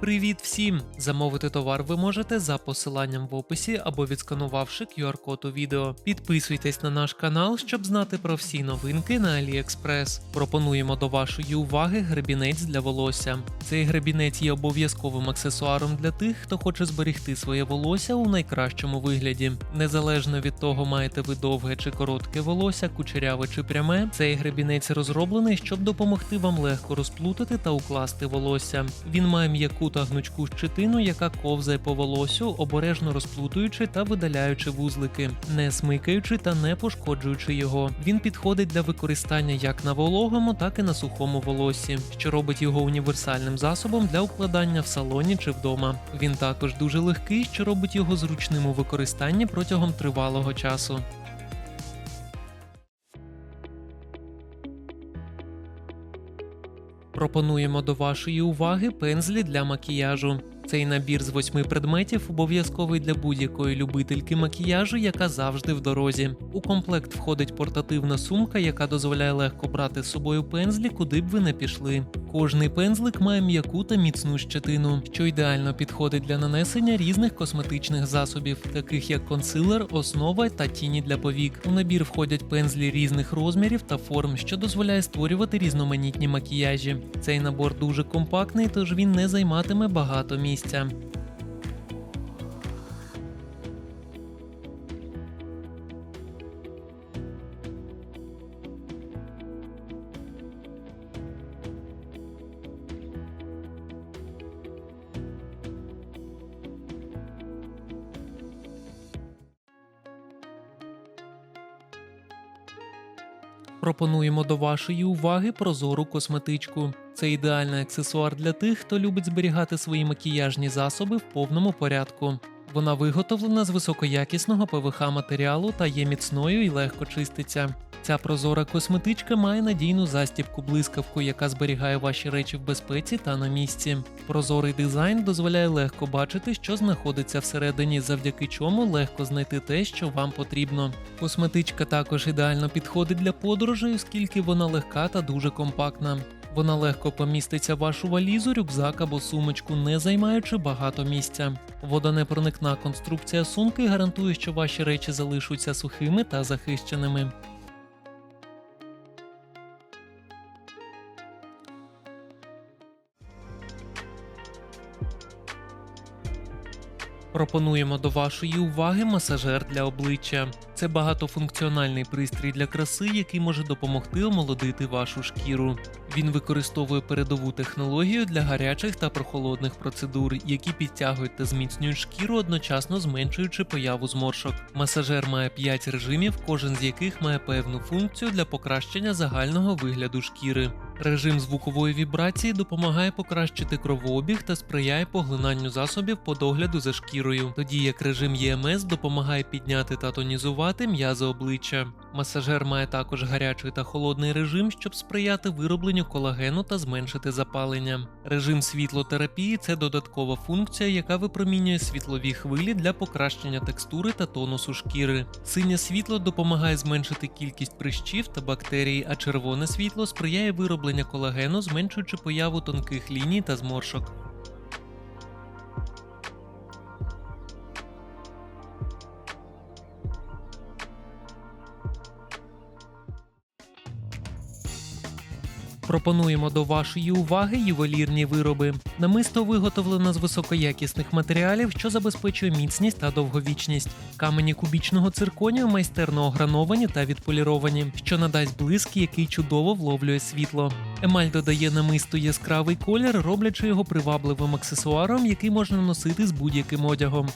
Привіт всім! Замовити товар ви можете за посиланням в описі або відсканувавши QR-код у відео. Підписуйтесь на наш канал, щоб знати про всі новинки на AliExpress. Пропонуємо до вашої уваги гребінець для волосся. Цей гребінець є обов'язковим аксесуаром для тих, хто хоче зберегти своє волосся у найкращому вигляді. Незалежно від того, маєте ви довге чи коротке волосся, кучеряве чи пряме, цей гребінець розроблений, щоб допомогти вам легко розплутати та укласти волосся. Він має м'яку та гнучку щетину, яка ковзає по волосю, обережно розплутуючи та видаляючи вузлики, не смикаючи та не пошкоджуючи його. Він підходить для використання як на вологому, так і на сухому волоссі, що робить його універсальним засобом для укладання в салоні чи вдома. Він також дуже легкий, що робить його зручним у використанні протягом тривалого часу. Пропонуємо до вашої уваги пензлі для макіяжу. Цей набір з восьми предметів обов'язковий для будь-якої любительки макіяжу, яка завжди в дорозі. У комплект входить портативна сумка, яка дозволяє легко брати з собою пензлі, куди б ви не пішли. Кожний пензлик має м'яку та міцну щетину, що ідеально підходить для нанесення різних косметичних засобів, таких як консилер, основа та тіні для повік. У набір входять пензлі різних розмірів та форм, що дозволяє створювати різноманітні макіяжі. Цей набор дуже компактний, тож він не займатиме багато місця. Пропонуємо до вашої уваги прозору косметичку. Це ідеальний аксесуар для тих, хто любить зберігати свої макіяжні засоби в повному порядку. Вона виготовлена з високоякісного ПВХ матеріалу та є міцною і легко чиститься. Ця прозора косметичка має надійну застібку блискавку, яка зберігає ваші речі в безпеці та на місці. Прозорий дизайн дозволяє легко бачити, що знаходиться всередині, завдяки чому легко знайти те, що вам потрібно. Косметичка також ідеально підходить для подорожей, оскільки вона легка та дуже компактна. Вона легко поміститься в вашу валізу, рюкзак або сумочку, не займаючи багато місця. Водонепроникна конструкція сумки гарантує, що ваші речі залишаться сухими та захищеними. Пропонуємо до вашої уваги масажер для обличчя. Це багатофункціональний пристрій для краси, який може допомогти омолодити вашу шкіру. Він використовує передову технологію для гарячих та прохолодних процедур, які підтягують та зміцнюють шкіру, одночасно зменшуючи появу зморшок. Масажер має 5 режимів, кожен з яких має певну функцію для покращення загального вигляду шкіри. Режим звукової вібрації допомагає покращити кровообіг та сприяє поглинанню засобів по догляду за шкірою, тоді як режим ЄМС допомагає підняти та тонізувати м'язи обличчя. Масажер має також гарячий та холодний режим, щоб сприяти виробленню колагену та зменшити запалення. Режим світлотерапії це додаткова функція, яка випромінює світлові хвилі для покращення текстури та тонусу шкіри. Синє світло допомагає зменшити кількість прищів та бактерій, а червоне світло сприяє виробленню колагену, зменшуючи появу тонких ліній та зморшок. Пропонуємо до вашої уваги ювелірні вироби. Намисто виготовлено з високоякісних матеріалів, що забезпечує міцність та довговічність. Камені кубічного цирконію майстерно ограновані та відполіровані, що надасть блиск, який чудово вловлює світло. Емаль додає намисту яскравий колір, роблячи його привабливим аксесуаром, який можна носити з будь-яким одягом.